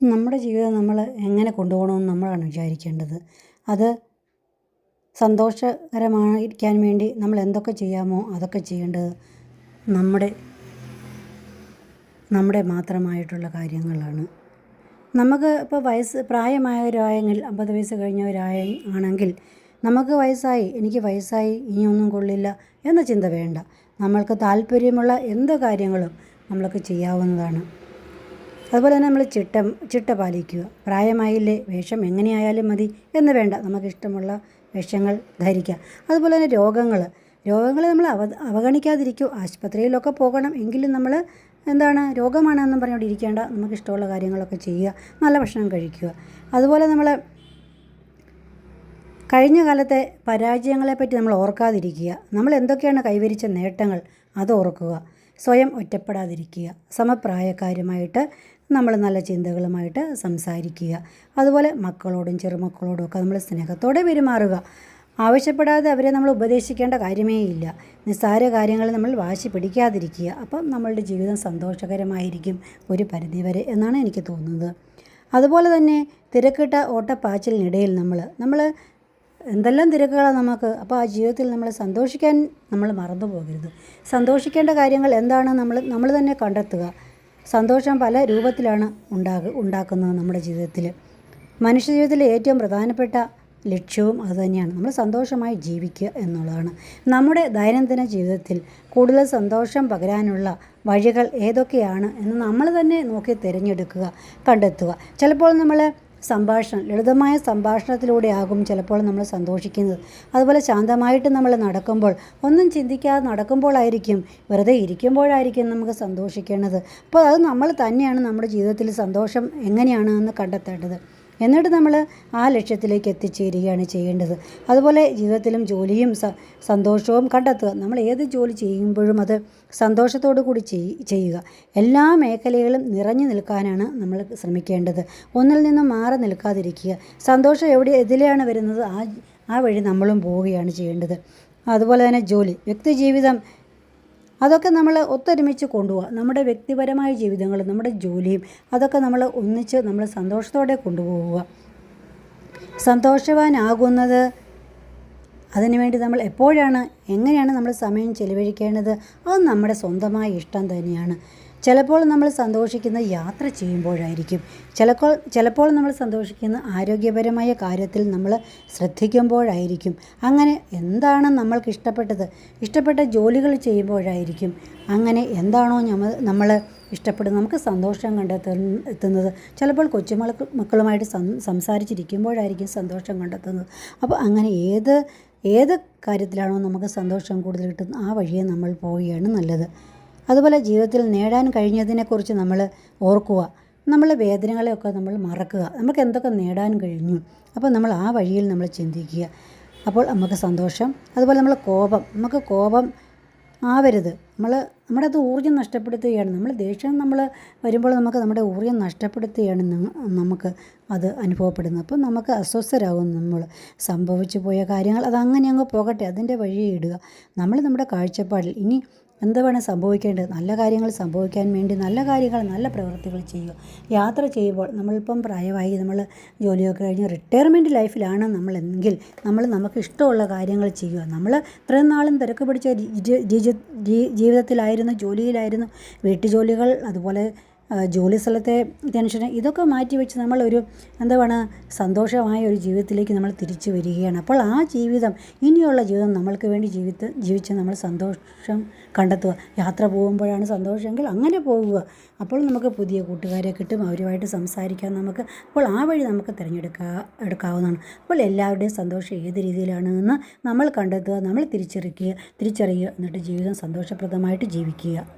നമ്മുടെ ജീവിതം നമ്മൾ എങ്ങനെ കൊണ്ടുപോകണമെന്ന് നമ്മളാണ് വിചാരിക്കേണ്ടത്. അത് സന്തോഷകരമായിരിക്കാൻ വേണ്ടി നമ്മൾ എന്തൊക്കെ ചെയ്യാമോ അതൊക്കെ ചെയ്യേണ്ടത് നമ്മുടെ നമ്മുടെ മാത്രമായിട്ടുള്ള കാര്യങ്ങളാണ്. നമുക്ക് ഇപ്പോൾ വയസ്സ് പ്രായമായവരായെങ്കിൽ അമ്പത് വയസ്സ് കഴിഞ്ഞവരായ ആണെങ്കിൽ നമുക്ക് വയസ്സായി എനിക്ക് വയസ്സായി ഇനിയൊന്നും കൊള്ളില്ല എന്ന ചിന്ത വേണ്ട. നമ്മൾക്ക് താല്പര്യമുള്ള എന്ത് കാര്യങ്ങളും നമ്മൾക്ക് ചെയ്യാവുന്നതാണ്. അതുപോലെ തന്നെ നമ്മൾ ചിട്ട ചിട്ട പാലിക്കുക. പ്രായമായില്ലേ വേഷം എങ്ങനെയായാലും മതി എന്ന് വേണ്ട. നമുക്കിഷ്ടമുള്ള വേഷങ്ങൾ ധരിക്കുക. അതുപോലെ തന്നെ രോഗങ്ങൾ. രോഗങ്ങൾ നമ്മൾ അവ അവഗണിക്കാതിരിക്കും. ആശുപത്രിയിലൊക്കെ പോകണം. എങ്കിലും നമ്മൾ എന്താണ് രോഗമാണെന്നും പറഞ്ഞുകൊണ്ട് ഇരിക്കേണ്ട. നമുക്ക് ഇഷ്ടമുള്ള കാര്യങ്ങളൊക്കെ ചെയ്യുക. നല്ല ഭക്ഷണം കഴിക്കുക. അതുപോലെ നമ്മൾ കഴിഞ്ഞ കാലത്തെ പരാജയങ്ങളെപ്പറ്റി നമ്മൾ ഓർക്കാതിരിക്കുക. നമ്മൾ എന്തൊക്കെയാണ് കൈവരിച്ച നേട്ടങ്ങൾ? അത് ഓർക്കുക. സ്വയം ഒറ്റപ്പെടാതിരിക്കുക. സമപ്രായക്കാരുമായിട്ട് നമ്മൾ നല്ല ചിന്തകളുമായിട്ട് സംസാരിക്കുക. അതുപോലെ മക്കളോടും ചെറുമക്കളോടും ഒക്കെ നമ്മൾ സ്നേഹത്തോടെ പെരുമാറുക. ആവശ്യപ്പെടാതെ അവരെ നമ്മൾ ഉപദേശിക്കേണ്ട കാര്യമേ ഇല്ല. നിസ്സാര കാര്യങ്ങൾ നമ്മൾ വാശി പിടിക്കാതിരിക്കുക. അപ്പം നമ്മളുടെ ജീവിതം സന്തോഷകരമായിരിക്കും ഒരു പരിധിവരെ എന്നാണ് എനിക്ക് തോന്നുന്നത്. അതുപോലെ തന്നെ തിരക്കിട്ട ഓട്ടപ്പാച്ചിലിനിടയിൽ നമ്മൾ നമ്മൾ എന്തെല്ലാം തിരക്കുകളാണ് നമുക്ക് അപ്പോൾ ആ ജീവിതത്തിൽ നമ്മൾ സന്തോഷിക്കാൻ നമ്മൾ മറന്നു പോകരുത് സന്തോഷിക്കേണ്ട കാര്യങ്ങൾ എന്താണ് നമ്മൾ നമ്മൾ തന്നെ കണ്ടെത്തുക. സന്തോഷം പല രൂപത്തിലാണ് ഉണ്ടാക ഉണ്ടാക്കുന്നത് നമ്മുടെ ജീവിതത്തിൽ. മനുഷ്യ ജീവിതത്തിലെ ഏറ്റവും പ്രധാനപ്പെട്ട ലക്ഷ്യവും അതുതന്നെയാണ് നമ്മൾ സന്തോഷമായി ജീവിക്കുക എന്നുള്ളതാണ്. നമ്മുടെ ദൈനംദിന ജീവിതത്തിൽ കൂടുതൽ സന്തോഷം പകരാനുള്ള വഴികൾ ഏതൊക്കെയാണ് എന്ന് നമ്മൾ തന്നെ നോക്കി തിരഞ്ഞെടുക്കുക കണ്ടെത്തുക. ചിലപ്പോൾ നമ്മൾ സംഭാഷണം ലളിതമായ സംഭാഷണത്തിലൂടെയാകും ചിലപ്പോൾ നമ്മൾ സന്തോഷിക്കുന്നത്. അതുപോലെ ശാന്തമായിട്ട് നമ്മൾ നടക്കുമ്പോൾ ഒന്നും ചിന്തിക്കാതെ നടക്കുമ്പോഴായിരിക്കും വെറുതെ ഇരിക്കുമ്പോഴായിരിക്കും നമുക്ക് സന്തോഷിക്കേണ്ടത്. അപ്പോൾ അത് നമ്മൾ തന്നെയാണ് നമ്മുടെ ജീവിതത്തിൽ സന്തോഷം എങ്ങനെയാണ് എന്ന് കണ്ടെത്തേണ്ടത്. എന്നിട്ട് നമ്മൾ ആ ലക്ഷ്യത്തിലേക്ക് എത്തിച്ചേരുകയാണ് ചെയ്യേണ്ടത്. അതുപോലെ ജീവിതത്തിലും ജോലിയും സന്തോഷവും കണ്ടെത്തുക. നമ്മൾ ഏത് ജോലി ചെയ്യുമ്പോഴും അത് സന്തോഷത്തോടു കൂടി ചെയ്യുക. എല്ലാ മേഖലകളും നിറഞ്ഞു നിൽക്കാനാണ് നമ്മൾ ശ്രമിക്കേണ്ടത്. ഒന്നിൽ നിന്നും മാറി നിൽക്കാതിരിക്കുക. സന്തോഷം എവിടെ എതിലെയാണ് വരുന്നത്? ആ ആ വഴി നമ്മളും പോവുകയാണ് ചെയ്യേണ്ടത്. അതുപോലെ തന്നെ ജോലി. വ്യക്തി ജീവിതം അതൊക്കെ നമ്മൾ ഒത്തൊരുമിച്ച് കൊണ്ടുപോകുക നമ്മുടെ വ്യക്തിപരമായ ജീവിതങ്ങൾ നമ്മുടെ ജോലിയും അതൊക്കെ നമ്മൾ ഒന്നിച്ച് നമ്മൾ സന്തോഷത്തോടെ കൊണ്ടുപോവുക. സന്തോഷവാനാകുന്നത് അതിനുവേണ്ടി നമ്മൾ എപ്പോഴാണ് എങ്ങനെയാണ് നമ്മൾ സമയം ചെലവഴിക്കേണ്ടത്? അത് നമ്മുടെ സ്വന്തമായ ഇഷ്ടം തന്നെയാണ്. ചിലപ്പോൾ നമ്മൾ സന്തോഷിക്കുന്ന യാത്ര ചെയ്യുമ്പോഴായിരിക്കും. ചിലപ്പോൾ ചിലപ്പോൾ നമ്മൾ സന്തോഷിക്കുന്ന ആരോഗ്യപരമായ കാര്യത്തിൽ നമ്മൾ ശ്രദ്ധിക്കുമ്പോഴായിരിക്കും. അങ്ങനെ എന്താണ് നമ്മൾക്ക് ഇഷ്ടപ്പെട്ടത്? ഇഷ്ടപ്പെട്ട ജോലികൾ ചെയ്യുമ്പോഴായിരിക്കും. അങ്ങനെ എന്താണോ നമ്മൾ നമ്മൾ ഇഷ്ടപ്പെടുന്നത്? നമുക്ക് സന്തോഷം കണ്ടെത്തുന്ന എത്തുന്നത്. ചിലപ്പോൾ കൊച്ചുമക്കൾ മക്കളുമായിട്ട് സംസാരിച്ചിരിക്കുമ്പോഴായിരിക്കും സന്തോഷം കണ്ടെത്തുന്നത്. അപ്പോൾ അങ്ങനെ ഏത് ഏത് കാര്യത്തിലാണോ നമുക്ക് സന്തോഷം കൂടുതൽ കിട്ടുന്നത് ആ വഴിയെ നമ്മൾ പോവുകയാണ് നല്ലത്. അതുപോലെ ജീവിതത്തിൽ നേടാൻ കഴിഞ്ഞതിനെക്കുറിച്ച് നമ്മൾ ഓർക്കുക. നമ്മളെ വേദനകളെയൊക്കെ നമ്മൾ മറക്കുക. നമുക്ക് എന്തൊക്കെ നേടാൻ കഴിഞ്ഞു? അപ്പോൾ നമ്മൾ ആ വഴിയിൽ നമ്മൾ ചിന്തിക്കുക. അപ്പോൾ നമുക്ക് സന്തോഷം. അതുപോലെ നമ്മൾ കോപം. നമുക്ക് കോപം ആവരുത്. നമ്മൾ നമ്മുടെ അത് ഊർജം നഷ്ടപ്പെടുത്തുകയാണ്. നമ്മൾ ദേഷ്യം നമ്മൾ വരുമ്പോൾ നമുക്ക് നമ്മുടെ ഊർജം നഷ്ടപ്പെടുത്തുകയാണ് നമുക്ക് അത് അനുഭവപ്പെടുന്നത്. അപ്പം നമുക്ക് അസ്വസ്ഥരാകും നമ്മൾ. സംഭവിച്ചു പോയ കാര്യങ്ങൾ അത് അങ്ങനെ അങ്ങ് പോകട്ടെ. അതിന്റെ വഴിയെ ഇടുക. നമ്മൾ നമ്മുടെ കാഴ്ചപ്പാടിൽ ഇനി എന്തുവേണം സംഭവിക്കേണ്ടത്? നല്ല കാര്യങ്ങൾ സംഭവിക്കാൻ വേണ്ടി നല്ല കാര്യങ്ങൾ നല്ല പ്രവൃത്തികൾ ചെയ്യുക. യാത്ര ചെയ്യുമ്പോൾ നമ്മളിപ്പം പ്രായമായി നമ്മൾ ജോലിയൊക്കെ കഴിഞ്ഞ് റിട്ടയർമെന്റ് ലൈഫിലാണ് നമ്മളെങ്കിൽ നമ്മൾ നമുക്ക് ഇഷ്ടമുള്ള കാര്യങ്ങൾ ചെയ്യുക. നമ്മൾ ഇത്രയും നാളും തിരക്ക് പിടിച്ച ജീവിതത്തിലായിരുന്നു ജോലിയിലായിരുന്നു. വീട്ടുജോലികൾ അതുപോലെ ജോലി സ്ഥലത്തെ ടെൻഷൻ ഇതൊക്കെ മാറ്റി വെച്ച് നമ്മളൊരു എന്താണ് സന്തോഷമായ ഒരു ജീവിതത്തിലേക്ക് നമ്മൾ തിരിച്ചു വരികയാണ്. അപ്പോൾ ആ ജീവിതം ഇനിയുള്ള ജീവിതം നമ്മൾക്ക് വേണ്ടി ജീവിത ജീവിച്ച് നമ്മൾ സന്തോഷം കണ്ടെത്തുക. യാത്ര പോകുമ്പോഴാണ് സന്തോഷമെങ്കിൽ അങ്ങനെ പോവുക അപ്പോൾ നമുക്ക് പുതിയ കൂട്ടുകാരെ കിട്ടും അവരുമായിട്ട് സംസാരിക്കാം നമുക്ക്. അപ്പോൾ ആ വഴി നമുക്ക് തിരഞ്ഞെടുക്കാ എടുക്കാവുന്നതാണ്. അപ്പോൾ എല്ലാവരുടെയും സന്തോഷം ഏത് രീതിയിലാണെന്ന് നമ്മൾ കണ്ടെത്തുക നമ്മൾ തിരിച്ചറിയുക തിരിച്ചറിയുക എന്നിട്ട് ജീവിതം സന്തോഷപ്രദമായിട്ട് ജീവിക്കുക.